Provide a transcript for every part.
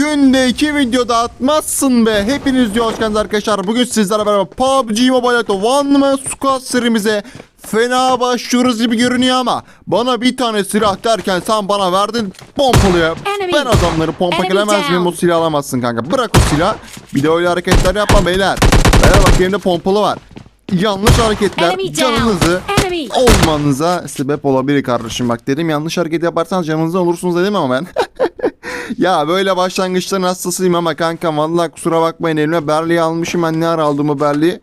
Günde iki videoda atmazsın be. Hepiniz hoş geldiniz arkadaşlar. Bugün sizlerle beraber PUBG Mobile'de One Man Squad serimize fena başlıyoruz gibi görünüyor ama bana bir tane silah derken sen bana verdin pompalıya. Ben adamları pompa gelemez miyim? O silahı alamazsın kanka. Bırak o silah. Bir de öyle hareketler yapma beyler. Beyler bak elimde pompalı var. Yanlış hareketler canınızı olmanıza sebep olabilir kardeşim. Bak dedim yanlış hareket yaparsanız canınızda olursunuz dedim ama ben. ya böyle başlangıçların hastasıyım ama kanka vallahi kusura bakmayın elime Berli'yi almışım. Ben ne ara aldım o Berli'yi?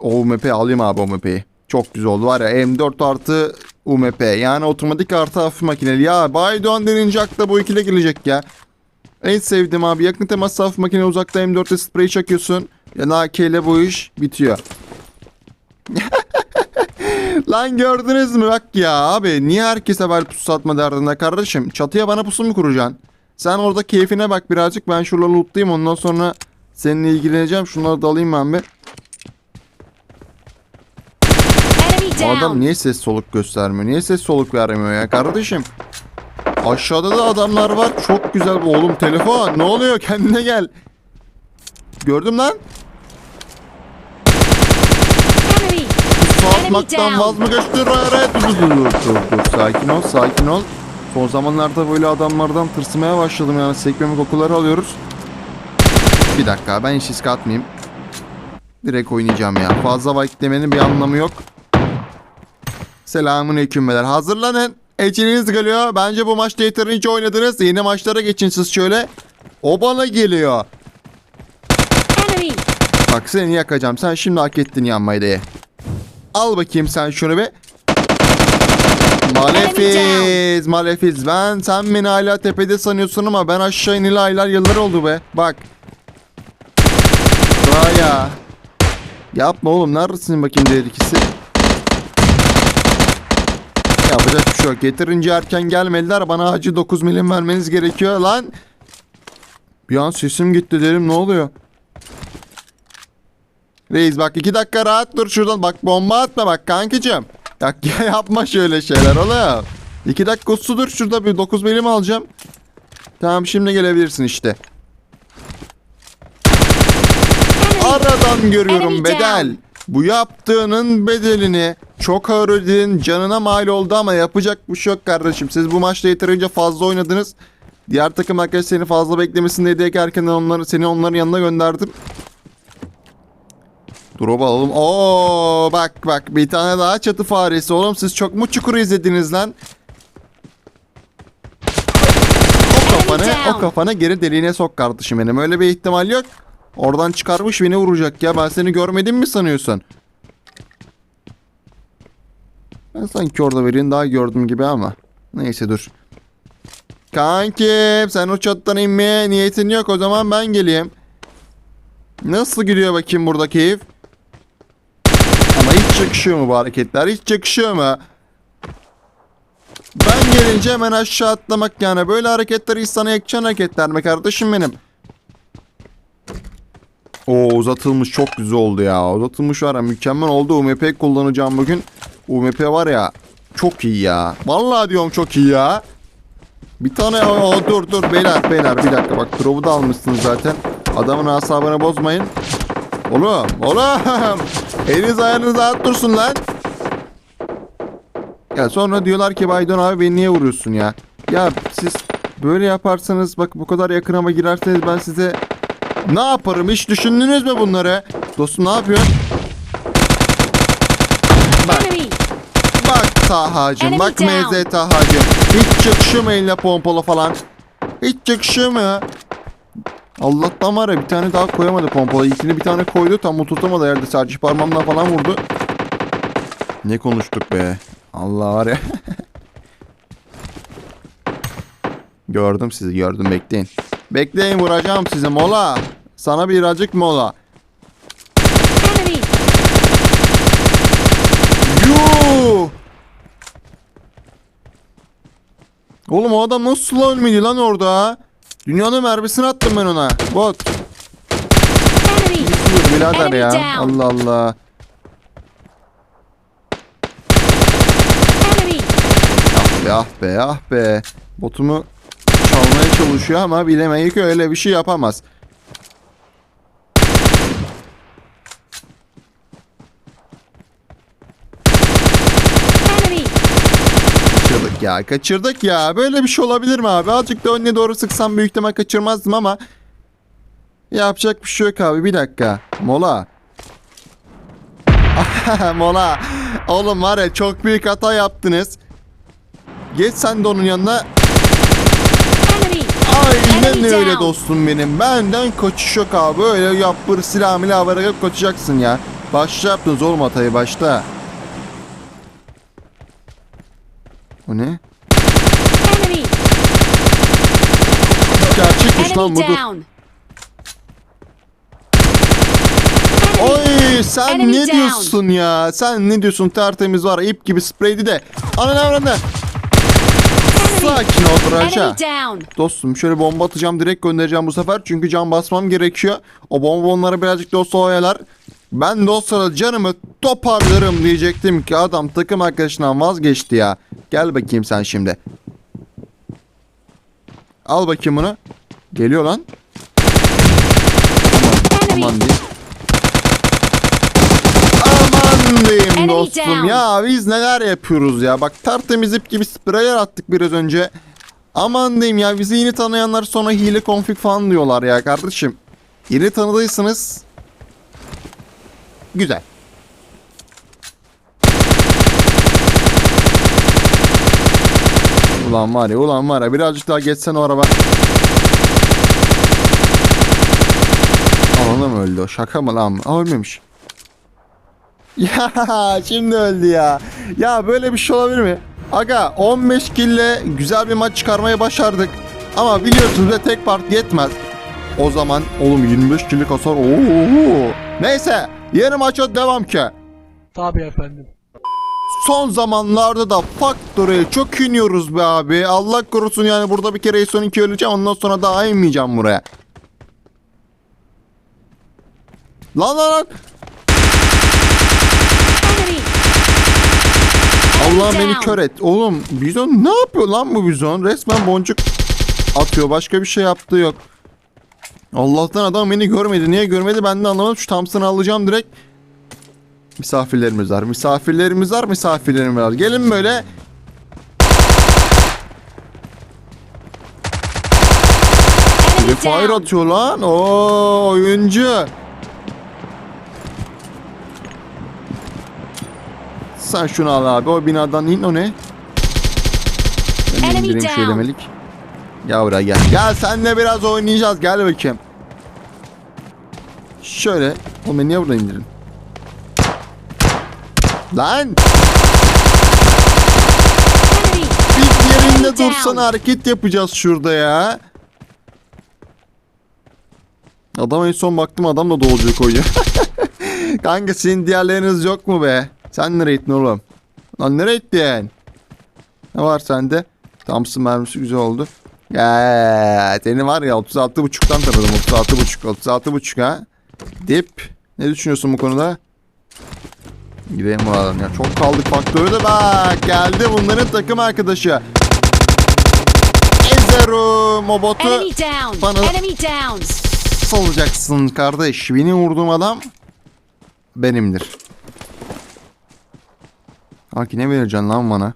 O UMP alayım abi UMP'yi. Çok güzel oldu var ya M4 artı UMP yani otomatik artı hafif makineli. Ya Baydoğan denince akla bu ikile gelecek ya. En sevdiğim abi yakın temas hafif makine uzakta M4'te sprey çakıyorsun. Ya AK bu iş bitiyor. Lan gördünüz mü? Bak ya abi niye herkese böyle pusu atma derdinde kardeşim? Çatıya bana pusu mu kuracaksın? Sen orada keyfine bak birazcık ben şuraları lootlayayım ondan sonra seninle ilgileneceğim. Şunları da alayım ben bir. Adam niye ses soluk göstermiyor? Niye ses soluk vermiyor ya kardeşim? Aşağıda da adamlar var. Çok güzel. Oğlum telefon ne oluyor? Kendine gel. Gördüm lan Enemy. Down. vaz mı geçti? Rare. Dur dur dur dur dur. Sakin ol sakin ol. Son zamanlarda böyle adamlardan tırsmaya başladım yani sekmemi kokuları alıyoruz. Bir dakika ben hiç risk atmayayım. Direkt oynayacağım ya. Fazla beklemenin bir anlamı yok. Selamun aleyküm beyler. Hazırlanın. Eçiniz geliyor. Bence bu maçta yeterince oynadınız. Yeni maçlara geçin siz şöyle. O bana geliyor. Enemy. Bak seni yakacağım. Sen şimdi hak ettin yanmayı diye. Al bakayım sen şunu bir. Malefiz, Malefiz. Ben sen beni hala tepede sanıyorsun ama ben aşağı inili aylar yıllar oldu be. Bak. Raya. Yapma oğlum. Neredesin bakayım diğer ikisi? Yapacak bir şey yok. Yeterince erken gelmediler. Bana acı 9 milim vermeniz gerekiyor lan. Bir an sesim gitti derim ne oluyor? Reis bak iki dakika rahat dur şuradan. Bak bomba atma bak kankicim. Bak ya yapma şöyle şeyler oğlum. İki dakika su dur şurada bir 9 milim alacağım. Tamam şimdi gelebilirsin işte. Aradan görüyorum bedel. Bu yaptığının bedelini çok ağır ödedin. Canına mal oldu ama yapacak bir şey yok kardeşim. Siz bu maçta yeterince fazla oynadınız. Diğer takım arkadaş seni fazla beklemesin diye erkenden onları, seni onların yanına gönderdim. Drop alalım. Oo bak bak bir tane daha çatı faresi. Oğlum siz çok mu çukuru izlediniz lan? O kafanı, o kafanı geri deliğine sok kardeşim benim. Öyle bir ihtimal yok. Oradan çıkarmış beni vuracak ya. Ben seni görmedim mi sanıyorsun? Ben sanki orada birini daha gördüm gibi ama. Neyse dur. Kankim sen o çatıdan inmeye niyetin yok o zaman ben geleyim. Nasıl gidiyor bakayım burada keyif? Ama hiç yakışıyor mu bu hareketler? Hiç yakışıyor mu? Ben gelince hemen aşağı atlamak yani. Böyle hareketler insana yakışan hareketler mi kardeşim benim? Oo uzatılmış çok güzel oldu ya. Uzatılmış var ya mükemmel oldu. UMP kullanacağım bugün. UMP var ya çok iyi ya. Vallahi diyorum çok iyi ya. Bir tane Aa, dur dur beyler beyler bir dakika bak drop'u da almışsınız zaten. Adamın asabını bozmayın. Oğlum oğlum. Eliniz ayağınız rahat dursun lan. Ya sonra diyorlar ki Baydon abi beni niye vuruyorsun ya? Ya siz böyle yaparsanız bak bu kadar yakınama girerseniz ben size ne yaparım hiç düşündünüz mü bunları? Dostum ne yapıyorsun? Bak bak Taha'cım bak. MZ Taha'cım. Hiç mu eline pompalı falan? Hiç mu ya? Allah'tan var ya bir tane daha koyamadı pompalı. İlkini bir tane koydu tam oturtamadı yerde sadece parmağımla falan vurdu. Ne konuştuk be? Allah var ya. gördüm sizi gördüm bekleyin. Bekleyin vuracağım sizi mola. Sana birazcık mola. Yuh! Oğlum o adam nasıl ölmedi lan orada? Dünyanın mermisini attım ben ona. Bot. Dur birader ya. Down. Allah Allah. Enemy. Ah be ah be ah be. Botumu çalmak vurmaya çalışıyor ama bilemeyi ki öyle bir şey yapamaz. Enemy! Kaçırdık ya kaçırdık ya. Böyle bir şey olabilir mi abi? Azıcık da önüne doğru sıksam büyük ihtimal kaçırmazdım ama yapacak bir şey yok abi. Bir dakika. Mola. Mola. Oğlum var ya çok büyük hata yaptınız. Geç sen de onun yanına. Aynen öyle dostum benim. Benden kaçış yok abi. Öyle yapır silah milah bırakıp kaçacaksın ya. Başta yaptınız oğlum hatayı başta. O ne? Enemy! Gerçekmiş lan Enemy bu dur. down! Enemy! Oy sen Enemy ne down. diyorsun ya? Sen ne diyorsun? Tertemiz var. ip gibi spreydi de. Ananı avranı. Sakin ol Raja. Enemy down! Dostum şöyle bomba atacağım direkt göndereceğim bu sefer. Çünkü can basmam gerekiyor. O bomba onları birazcık da olsa oyalar. Ben de o sırada canımı toparlarım diyecektim ki adam takım arkadaşından vazgeçti ya. Gel bakayım sen şimdi. Al bakayım bunu. Geliyor lan. Aman, aman diyeyim. Aman diyeyim dostum. Ya biz neler yapıyoruz ya. Bak tertemiz ip gibi spreyler attık biraz önce. Aman diyeyim ya bizi yeni tanıyanlar sonra hile config falan diyorlar ya kardeşim. Yeni tanıdıysanız güzel. Ulan var ya ulan var ya birazcık daha geçsen o araba. Alana mı öldü o? Şaka mı lan? Aa, ölmemiş. Ya şimdi öldü ya. Ya böyle bir şey olabilir mi? Aga 15 kille güzel bir maç çıkarmayı başardık. Ama biliyorsunuz da tek part yetmez. O zaman oğlum 25 killik hasar. Oo. Neyse yeni maça devam ki. Tabii efendim. Son zamanlarda da Factory'e çok iniyoruz be abi. Allah korusun yani burada bir kere son iki öleceğim ondan sonra daha inmeyeceğim buraya. Lan lan lan. Allah beni kör et. Oğlum bizon ne yapıyor lan bu bizon? Resmen boncuk atıyor. Başka bir şey yaptığı yok. Allah'tan adam beni görmedi. Niye görmedi ben de anlamadım. Şu Thompson'ı alacağım direkt. Misafirlerimiz var. Misafirlerimiz var. Misafirlerimiz var. Gelin böyle. Bir fire atıyor lan. Oo oyuncu. Sen şunu al abi. O binadan in o ne? Ben Enemy indireyim şöyle melik. Gel buraya gel. Gel senle biraz oynayacağız. Gel bakayım. Şöyle. Oğlum beni niye burada indirin? Lan! Bir yerinde dursana hareket yapacağız şurada ya. Adam en son baktım adam da dolucu koyuyor. Kanka sizin diğerleriniz yok mu be? Sen nereye gittin oğlum? Lan nereye gittin? Ne var sende? Thompson mermisi güzel oldu. Ya seni var ya 36 buçuktan tanıdım 36 buçuk 36 buçuk ha. Dip. Ne düşünüyorsun bu konuda? Gidelim buradan ya. Çok kaldık faktörde bak. Geldi bunların takım arkadaşı. Ezerum o botu Enemy down! Bana- salacaksın kardeş. Beni vurduğum adam benimdir. Aki ne vereceksin lan bana?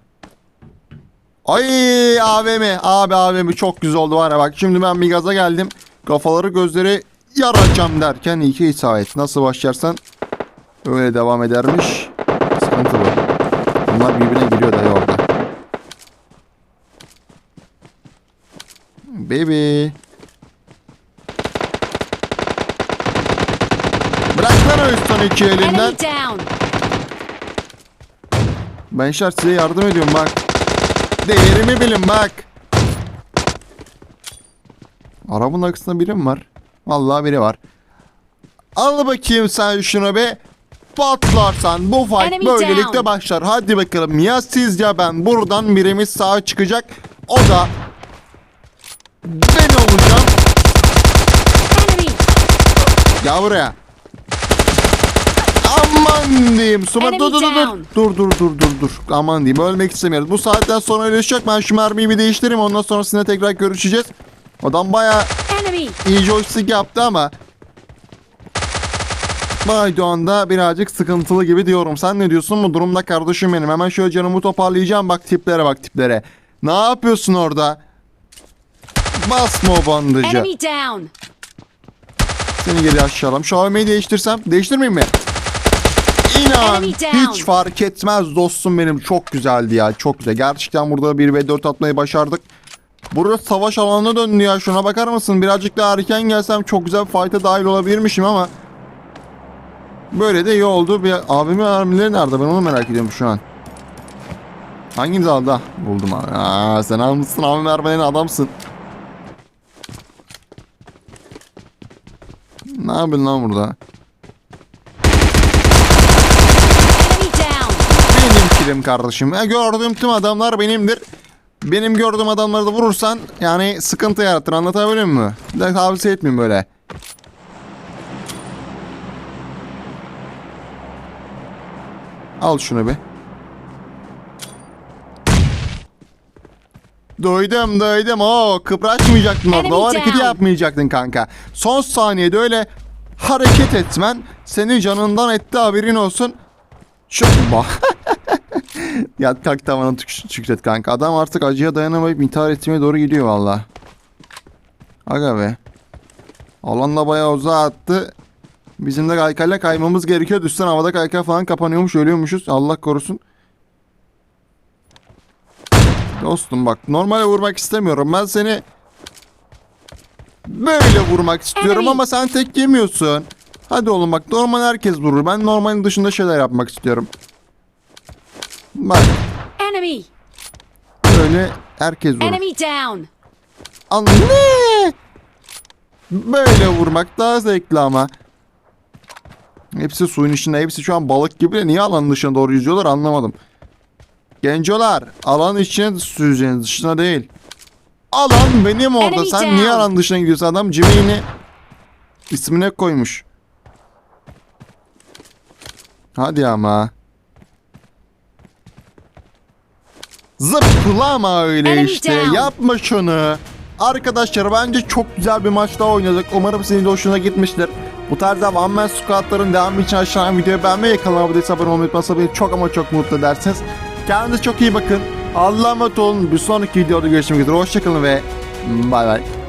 Ay AVM abi AVM çok güzel oldu var ya bak şimdi ben bir gaza geldim. Kafaları gözleri yaracağım derken iki isabet. Nasıl başlarsan öyle devam edermiş. Sıkıntı bu. Bunlar birbirine giriyor dayı orada. Baby. Bırak lan üstten iki elinden. Ben şart size yardım ediyorum bak. Değerimi bilin bak. Arabanın arkasında biri mi var? Vallahi biri var. Al bakayım sen şunu be. Patlarsan bu fight böylelikle başlar. Hadi bakalım ya siz ya ben. Buradan birimiz sağa çıkacak. O da ben olacağım. Gel buraya. Aman diyeyim. Enemy dur dur dur. Dur dur dur dur dur. Aman diyeyim. Ölmek istemiyoruz. Bu saatten sonra öyle şey yok. Ben şu mermiyi bir değiştireyim. Ondan sonra sizinle tekrar görüşeceğiz. Adam baya Enemy! İyi joystick yaptı ama Baydoğan'da birazcık sıkıntılı gibi diyorum. Sen ne diyorsun bu durumda kardeşim benim? Hemen şöyle canımı toparlayacağım. Bak tiplere bak tiplere. Ne yapıyorsun orada? Basma o bandajı. Seni geri aşağılam. Şu AVM'yi değiştirsem. Değiştirmeyeyim mi? İnan hiç fark etmez dostum benim. Çok güzeldi ya. Çok güzel. Gerçekten burada 1 ve 4 atmayı başardık. Burası savaş alanına döndü ya. Şuna bakar mısın? Birazcık daha erken gelsem çok güzel bir fight'a dahil olabilirmişim ama böyle de iyi oldu. Bir abimin mermileri nerede? Ben onu merak ediyorum şu an. Hangimiz aldı? Buldum abi. Aa, sen almışsın abi mermilerini adamsın. Ne yapıyorsun lan burada? Benim kilim kardeşim. Ya gördüğüm tüm adamlar benimdir. Benim gördüğüm adamları da vurursan yani sıkıntı yaratır. Anlatabiliyor muyum? De tavsiye etmeyeyim böyle. Al şunu bir. Duydum duydum. Oo kıpraşmayacaktın orada. O hareketi yapmayacaktın kanka. Son saniyede öyle hareket etmen seni canından etti haberin olsun. Çok Yat kalk tavana tük- şükret kanka. Adam artık acıya dayanamayıp intihar etmeye doğru gidiyor valla. Aga be. Alanla bayağı uzağa attı. Bizim de kaykayla kaymamız gerekiyor. Düşsen havada kaykay falan kapanıyormuş ölüyormuşuz. Allah korusun. Dostum bak normale vurmak istemiyorum. Ben seni böyle vurmak istiyorum ama sen tek yemiyorsun. Hadi oğlum bak normal herkes vurur. Ben normalin dışında şeyler yapmak istiyorum. Bak Enemy! böyle herkes vurur. Enemy down! Al ne? Böyle vurmak daha zevkli ama. Hepsi suyun içinde. Hepsi şu an balık gibi de niye alanın dışına doğru yüzüyorlar anlamadım. Gencolar alanın içine süzeceğiniz dışına değil. Alan benim orada. Enemy Sen down. niye alanın dışına gidiyorsun? Adam Jimmy'ini ismine koymuş. Hadi ama. Zıplama öyle işte. Yapma şunu. Arkadaşlar bence çok güzel bir maç daha oynadık. Umarım senin de hoşuna gitmiştir. Bu tarzda One Man Squad'ların devamı için aşağıdan videoyu beğenmeyi, kanalıma abone olmayı unutmazsa beni çok ama çok mutlu edersiniz. Kendinize çok iyi bakın. Allah'a emanet olun. Bir sonraki videoda görüşmek üzere. Hoşçakalın ve bay bay.